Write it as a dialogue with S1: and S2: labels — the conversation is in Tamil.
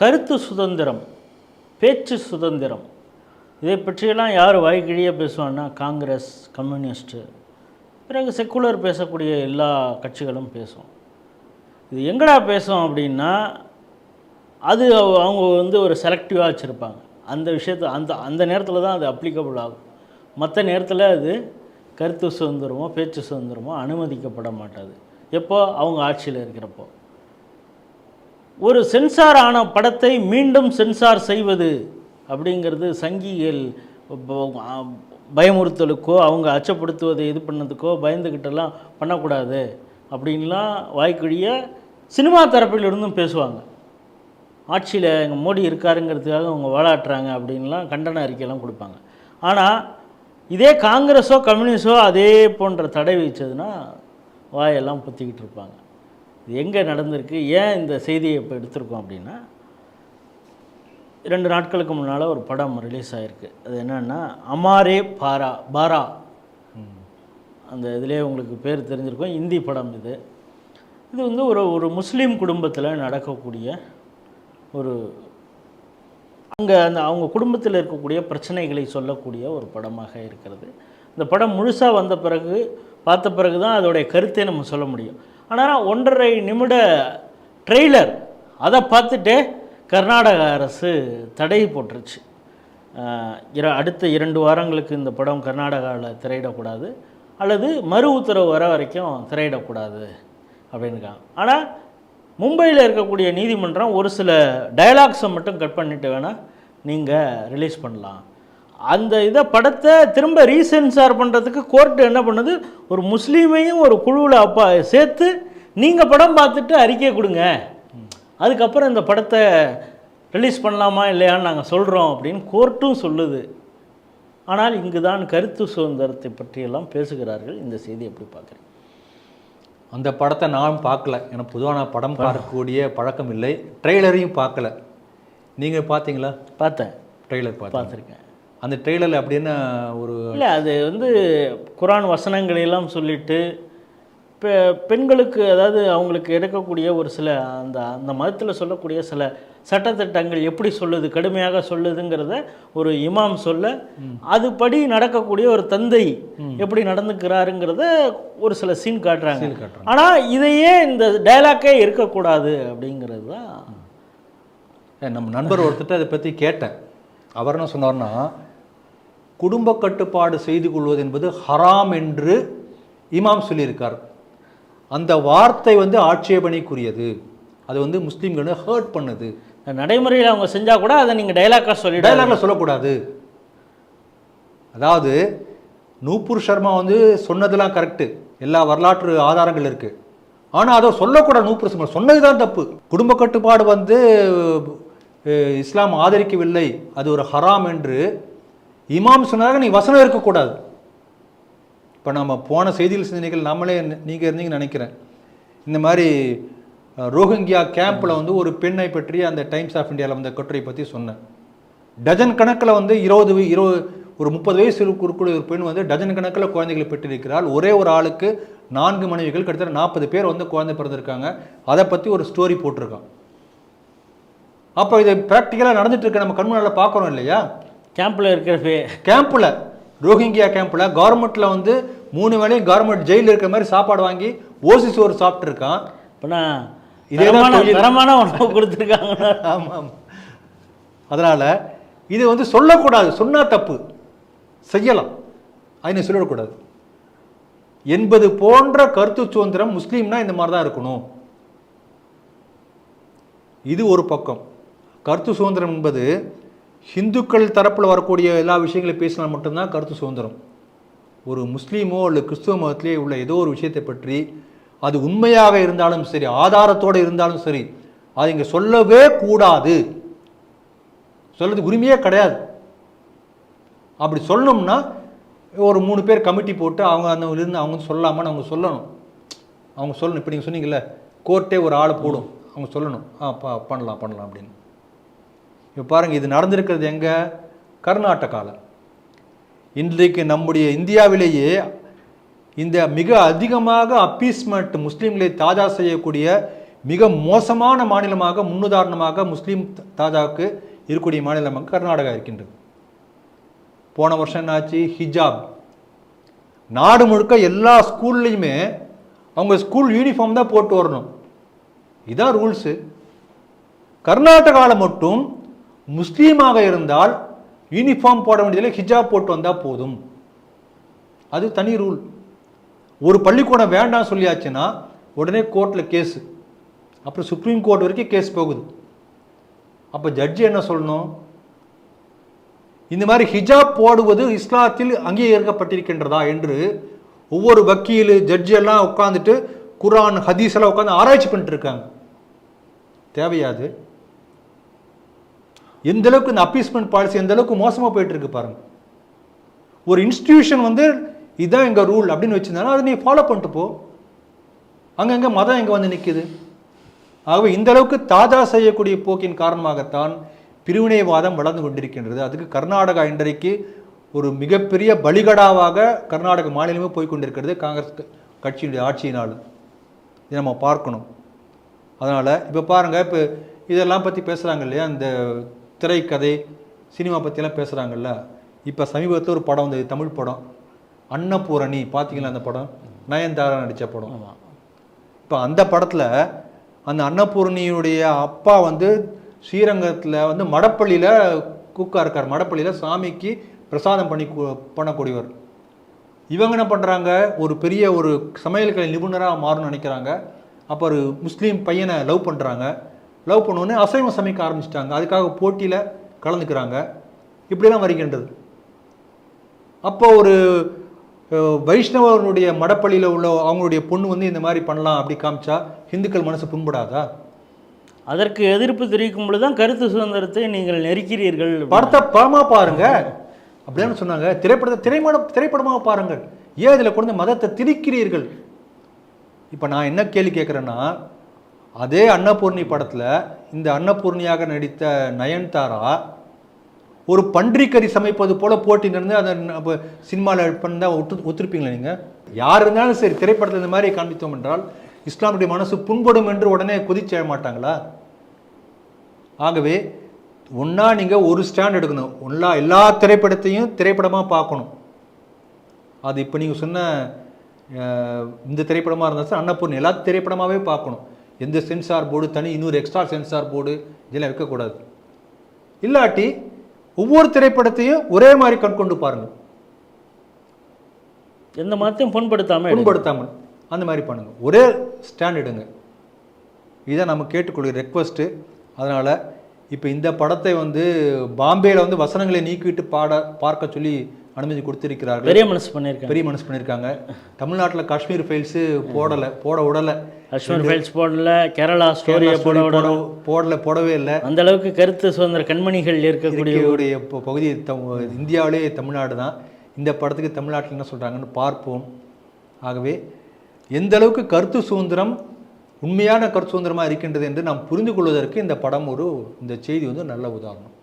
S1: கருத்து சுதந்திரம் பேச்சு சுதந்திரம். இதை பற்றியெல்லாம் யார் வாய்கிழியாக பேசுவான்னா காங்கிரஸ் கம்யூனிஸ்ட்டு. பிறகு செக்குலர் பேசக்கூடிய எல்லா கட்சிகளும் பேசும். இது எங்கடா பேசும் அப்படின்னா அது அவங்க வந்து ஒரு செலக்டிவாக வச்சுருப்பாங்க. அந்த விஷயத்தை அந்த அந்த நேரத்தில் தான் அது அப்ளிகபிள் ஆகும். மற்ற நேரத்தில் அது கருத்து சுதந்திரமோ பேச்சு சுதந்திரமோ அனுமதிக்கப்பட மாட்டாது. எப்போ? அவங்க ஆட்சியில் இருக்கிறப்போ. ஒரு சென்சார் ஆன படத்தை மீண்டும் சென்சார் செய்வது அப்படிங்கிறது சங்கிகள் பயமுறுத்தலுக்கோ அவங்க அச்சப்படுத்துவதை இது பண்ணதுக்கோ பயந்துக்கிட்டெல்லாம் பண்ணக்கூடாது அப்படின்லாம் வாய்க்குழிய சினிமா தரப்பிலிருந்தும் பேசுவாங்க. ஆட்சியில் எங்கள் மோடி இருக்காருங்கிறதுக்காக அவங்க வாழாட்டுறாங்க அப்படின்லாம் கண்டன அறிக்கையெல்லாம் கொடுப்பாங்க. ஆனால் இதே காங்கிரஸோ கம்யூனிஸ்டோ அதே போன்ற தடை வச்சதுன்னா வாயெல்லாம் பொத்திக்கிட்டு இருப்பாங்க. இது எங்கே நடந்திருக்கு ஏன் இந்த செய்தியை இப்போ எடுத்திருக்கோம் அப்படின்னா ரெண்டு நாட்களுக்கு முன்னால் ஒரு படம் ரிலீஸ் ஆகிருக்கு அது என்னென்னா அமாரே பாரா பாரா. அந்த இதிலே உங்களுக்கு பேர் தெரிஞ்சிருக்கும். இந்தி படம் இது. இது வந்து ஒரு ஒரு முஸ்லீம் குடும்பத்தில் நடக்கக்கூடிய ஒரு அங்கே அந்த அவங்க குடும்பத்தில் இருக்கக்கூடிய பிரச்சனைகளை சொல்லக்கூடிய ஒரு படமாக இருக்கிறது. இந்த படம் முழுசாக வந்த பிறகு பார்த்த பிறகு தான் அதோடைய கருத்தை நம்ம சொல்ல முடியும். ஆனால் ஒன்றரை நிமிட ட்ரெய்லர் அதை பார்த்துட்டே கர்நாடக அரசு தடை போட்டுருச்சு. இர அடுத்த இரண்டு வாரங்களுக்கு இந்த படம் கர்நாடகாவில் திரையிடக்கூடாது அல்லது மறு உத்தரவு வர வரைக்கும் திரையிடக்கூடாது அப்படின்னுக்காங்க ஆனால் மும்பையில் இருக்கக்கூடிய நீதிமன்றம் ஒரு சில டயலாக்ஸை மட்டும் கட் பண்ணிட்டு வேணால் நீங்கள் ரிலீஸ் பண்ணலாம். அந்த இதை படத்தை திரும்ப ரீசென்சார் பண்ணுறதுக்கு கோர்ட்டு என்ன பண்ணுது? ஒரு முஸ்லீமையும் ஒரு குழுவில் அப்பா சேர்த்து நீங்கள் படம் பார்த்துட்டு அறிக்கை கொடுங்க. அதுக்கப்புறம் இந்த படத்தை ரிலீஸ் பண்ணலாமா இல்லையான்னு நாங்கள் சொல்கிறோம் அப்படின்னு கோர்ட்டும் சொல்லுது. ஆனால் இங்கு தான் கருத்து சுதந்திரத்தை பற்றியெல்லாம் பேசுகிறார்கள். இந்த செய்தி எப்படி பார்க்குறீங்க
S2: அந்த படத்தை நான் பார்க்கல. எனக்கு பொதுவாக நான் படம் பார்க்கக்கூடிய பழக்கம் இல்லை. ட்ரெய்லரையும் பார்க்கல. நீங்கள் பார்த்தீங்களா?
S1: பார்த்தேன்.
S2: ட்ரெய்லர் பார்த்து
S1: பார்த்துருக்கேன்.
S2: அந்த ட்ரெய்லரில் அப்படின்னு ஒரு
S1: இல்லை அது வந்து குரான் வசனங்களை எல்லாம் சொல்லிட்டு பெ பெண்களுக்கு அதாவது அவங்களுக்கு எடுக்கக்கூடிய ஒரு சில அந்த அந்த மதத்தில் சொல்லக்கூடிய சில சட்டத்திட்டங்கள் எப்படி சொல்லுது கடுமையாக சொல்லுதுங்கிறத ஒரு இமாம் சொல்ல அதுபடி நடக்கக்கூடிய ஒரு தந்தை எப்படி நடந்துக்கிறாருங்கிறத ஒரு சில சீன் காட்டுறாங்க. ஆனால் இதையே இந்த டயலாக்கே இருக்கக்கூடாது அப்படிங்கிறது தான்.
S2: நம்ம நண்பர் ஒருத்தர் அதை பற்றி கேட்டேன். அவர் என்ன சொன்னார்னா குடும்ப கட்டுப்பாடு செய்து கொள்வது என்பது ஹராம் என்று இமாம் சொல்லியிருக்கார். அந்த வார்த்தை வந்து ஆட்சேபனைக்குரியது. அது வந்து முஸ்லீம்களை ஹர்ட் பண்ணுது.
S1: நடைமுறையில் அவங்க செஞ்சால் கூட அதை நீங்கள் டைலாக்காக சொல்லிட்டு
S2: டைலாக்ல சொல்லக்கூடாது. அதாவது நூபுர் சர்மா வந்து சொன்னதெல்லாம் கரெக்டு எல்லா வரலாற்று ஆதாரங்கள் இருக்கு. ஆனால் அதை சொல்லக்கூடாது நூபுர் சர்மா சொன்னது தான் தப்பு. குடும்ப கட்டுப்பாடு வந்து இஸ்லாம் ஆதரிக்கவில்லை. அது ஒரு ஹராம் என்று இமாம் சொன்னதாக நீ வசனம் இருக்கக்கூடாது. இப்போ நம்ம போன செய்தியில் சிந்தனைகள் நம்மளே நீங்கள் இருந்தீங்கன்னு நினைக்கிறேன். இந்த மாதிரி ரோஹிங்கியா கேம்பில் வந்து ஒரு பெண்ணை பற்றி அந்த டைம்ஸ் ஆஃப் இந்தியாவில் வந்த கட்டுரை பற்றி சொன்னேன். டஜன் கணக்கில் வந்து இருபது வய- இருபது ஒரு முப்பது வயசு இருக்கக்கூடிய ஒரு பெண் வந்து டஜன் கணக்கில் குழந்தைகளை பெற்றிருக்கிறாள். ஒரே ஒரு ஆளுக்கு நான்கு மனைவிகள் கிட்டத்தட்ட நாற்பது பேர் வந்து குழந்தை பிறந்திருக்காங்க. அதை பற்றி ஒரு ஸ்டோரி போட்டிருக்கான். அப்போ இதை ப்ராக்டிக்கலாக நடந்துட்டு இருக்க. நம்ம கண் முன்னால் பார்க்குறோம் இல்லையா?
S1: கேம்பில் இருக்கிறப்பே
S2: கேம்பில் ரோஹிங்கியா கேம்பில் கவர்மெண்ட்டில் வந்து மூணு வேளையும் கவர்மெண்ட் ஜெயிலில் இருக்கிற மாதிரி சாப்பாடு வாங்கி ஓசி சோறு சாப்பிட்ருக்கான்
S1: இப்போனா
S2: இதே
S1: தரமான உணவு கொடுத்துருக்காங்க.
S2: ஆமாம் அதனால் இது வந்து சொல்லக்கூடாது சொன்னா தப்பு. செய்யலாம். அதை சொல்லிடக்கூடாது என்பது போன்ற கருத்து சுதந்திரம் முஸ்லீம்னா இந்த மாதிரி தான் இருக்கணும். இது ஒரு பக்கம். கருத்து சுதந்திரம் என்பது ஹிந்துக்கள் தரப்பில் வரக்கூடிய எல்லா விஷயங்களையும் பேசினா மட்டும்தான் கருத்து சுதந்திரம். ஒரு முஸ்லீமோ அல்லது கிறிஸ்துவ மதத்திலே உள்ள ஏதோ ஒரு விஷயத்தை பற்றி அது உண்மையாக இருந்தாலும் சரி ஆதாரத்தோடு இருந்தாலும் சரி அது இங்கே சொல்லவே கூடாது. சொல்கிறது உரிமையே கிடையாது. அப்படி சொல்லணும்னா ஒரு மூணு பேர் கமிட்டி போட்டு அவங்க அந்த இருந்து அவங்க சொல்லாமான்னு அவங்க சொல்லணும். அவங்க சொல்லணும். இப்போ நீங்கள் சொன்னீங்கல்ல கோர்ட்டே ஒரு ஆளை போடும். அவங்க சொல்லணும். ஆ பா பண்ணலாம் பண்ணலாம் அப்படின்னு. இப்போ பாருங்கள் இது நடந்திருக்கிறது எங்கே? கர்நாடகாவில் இன்றைக்கு நம்முடைய இந்தியாவிலேயே இந்த மிக அதிகமாக அப்பீஸ்மெண்ட் முஸ்லீம்களை தாஜா செய்யக்கூடிய மிக மோசமான மாநிலமாக முன்னுதாரணமாக முஸ்லீம் தாஜாவுக்கு இருக்கக்கூடிய மாநிலமாக கர்நாடகா இருக்கின்றது. போன வருஷம் என்னாச்சு? ஹிஜாப். நாடு முழுக்க எல்லா ஸ்கூல்லையுமே அவங்க ஸ்கூல் யூனிஃபார்ம் தான் போட்டு வரணும். இதான் ரூல்ஸு கர்நாடகாவில் மட்டும் முஸ்லீமாக இருந்தால் யூனிஃபார்ம் போட வேண்டியதில்லை ஹிஜாப் போட்டு வந்தால் போதும். அது தனி ரூல் ஒரு பள்ளிக்கூடம் வேண்டாம் சொல்லியாச்சுன்னா உடனே கோர்ட்டில் கேஸு அப்புறம் சுப்ரீம் கோர்ட் வரைக்கும் கேஸ் போகுது. அப்போ ஜட்ஜி என்ன சொல்லணும்? இந்த மாதிரி ஹிஜாப் போடுவது இஸ்லாத்தில் அங்கீகரிக்கப்பட்டிருக்கின்றதா என்று ஒவ்வொரு வக்கீல் ஜட்ஜி எல்லாம் உட்காந்துட்டு குரான் ஹதீஸ் எல்லாம் உட்காந்து ஆராய்ச்சி பண்ணிட்டு இருக்காங்க. தேவையாது. எந்த அளவுக்கு இந்த அப்பீஸ்மெண்ட் பாலிசி எந்த அளவுக்கு மோசமாக போயிட்டு இருக்கு பாருங்க. ஒரு இன்ஸ்டிடியூஷன் வந்து இதுதான் எங்கள் ரூல் அப்படின்னு வச்சிருந்தாலும் அதை நீ ஃபாலோ பண்ணிட்டு போ. அங்கங்கே மதம் எங்கே வந்து நிற்கிது ஆகவே இந்த அளவுக்கு தாஜா செய்யக்கூடிய போக்கின் காரணமாகத்தான் பிரிவினைவாதம் வளர்ந்து கொண்டிருக்கின்றது. அதுக்கு கர்நாடகா இன்றைக்கு ஒரு மிகப்பெரிய பலிகடாவாக கர்நாடக மாநிலமே போய் கொண்டிருக்கிறது காங்கிரஸ் கட்சியினுடைய ஆட்சியினால். இதை நம்ம பார்க்கணும். அதனால் இப்போ பாருங்கள் இப்போ இதெல்லாம் பற்றி பேசுகிறாங்க இல்லையா? இந்த திரைக்கதை சினிமா பற்றிலாம் பேசுகிறாங்கல்ல இப்போ சமீபத்தில் ஒரு படம் வந்தது தமிழ் படம். அன்னபூரணி பார்த்தீங்களா அந்த படம்? நயன்தாரா நடித்த படம். இப்போ அந்த படத்தில் அந்த அன்னபூரணியுடைய அப்பா வந்து ஸ்ரீரங்கத்தில் வந்து மடப்பள்ளியில் குக்கா இருக்கார். மடப்பள்ளியில் சாமிக்கு பிரசாதம் பண்ணி பண்ணக்கூடியவர். இவங்க என்ன பண்ணுறாங்க ஒரு பெரிய ஒரு சமையல் கலை நிபுணராக மாறணும்னு நினைக்கிறாங்க. அப்போ ஒரு முஸ்லீம் பையனை லவ் பண்ணுறாங்க லவ் பண்ணோடனே அசைவம் சமைக்க ஆரம்பிச்சிட்டாங்க. அதுக்காக போட்டியில் கலந்துக்கிறாங்க. இப்படிலாம் வருகின்றது. அப்போ ஒரு வைஷ்ணவனுடைய மடப்பள்ளியில் உள்ள அவங்களுடைய பொண்ணு வந்து இந்த மாதிரி பண்ணலாம் அப்படி காமிச்சா இந்துக்கள் மனசு புண்படாதா?
S1: அதற்கு எதிர்ப்பு தெரிவிக்கும் பொழுது தான் கருத்து சுதந்திரத்தை நீங்கள் நெருக்கிறீர்கள்
S2: படத்தை படமா பாருங்க. அப்படின்னு சொன்னாங்க. திரைப்படத்தை திரைப்படம் திரைப்படமாக பாருங்கள். ஏன் இதில் கொண்டு மதத்தை திரிக்கிறீர்கள் இப்போ நான் என்ன கேள்வி கேட்குறேன்னா அதே அன்னபூர்ணி படத்தில் இந்த அன்னபூர்ணியாக நடித்த நயன்தாரா ஒரு பன்றிக்கறி சமைப்பது போல போட்டி நடந்து அதை அப்போ சினிமாவில் பண்ணால் ஒத்து ஒத்துருப்பீங்களா நீங்கள் யார் இருந்தாலும் சரி திரைப்படத்தில் இந்த மாதிரி காண்பித்தோம் என்றால் இஸ்லாமுடைய மனசு புண்படும் என்று உடனே கொதிச்செழ மாட்டாங்களா? ஆகவே ஒன்றா நீங்கள் ஒரு ஸ்டாண்ட் எடுக்கணும். ஒன்றா எல்லா திரைப்படத்தையும் திரைப்படமாக பார்க்கணும். அது இப்போ நீங்கள் சொன்ன இந்த திரைப்படமாக இருந்தால் அன்னபூர்ணி எல்லா திரைப்படமாகவே பார்க்கணும். எந்த சென்சார் போர்டு தனி இன்னொரு எக்ஸ்ட்ரா சென்சார் போர்டு இதெல்லாம் வைக்கக்கூடாது இல்லாட்டி ஒவ்வொரு திரைப்படத்தையும் ஒரே மாதிரி கண்கொண்டு பாருங்கள்
S1: எந்த மதத்தையும் புண்படுத்தாமல்
S2: புண்படுத்தாமல் அந்த மாதிரி பண்ணுங்க. ஒரே ஸ்டாண்ட் எடுங்க. இதை நம்ம கேட்டுக்கொள்கிற ரெக்வஸ்ட்டு அதனால் இப்போ இந்த படத்தை வந்து பாம்பேயில் வந்து வசனங்களை நீக்கிவிட்டு பாட பார்க்க சொல்லி அனுமதி கொடுத்திருக்கிறார்கள்.
S1: பெரிய மனசு பண்ணியிருக்காங்க.
S2: பெரிய மனசு பண்ணியிருக்காங்க. தமிழ்நாட்டில் காஷ்மீர் ஃபைல்ஸு போடலை போட விடலை.
S1: அஸ்வன் ஃபைல்ஸ் போடல கேரளா ஸ்டோரியை போட விட
S2: போட போடல போடவே இல்லை.
S1: அந்த அளவுக்கு கருத்து சுதந்திர கண்மணிகள் இருக்கக்கூடிய
S2: பகுதி இந்தியாவிலே தமிழ்நாடு தான். இந்த படத்துக்கு தமிழ்நாட்டில் என்ன சொல்கிறாங்கன்னு பார்ப்போம். ஆகவே எந்த அளவுக்கு கருத்து சுதந்திரம் உண்மையான கருத்து சுதந்திரமாக இருக்கின்றது என்று நாம் புரிந்து கொள்வதற்கு இந்த படம் ஒரு இந்த செய்தி வந்து நல்ல உதாரணம்.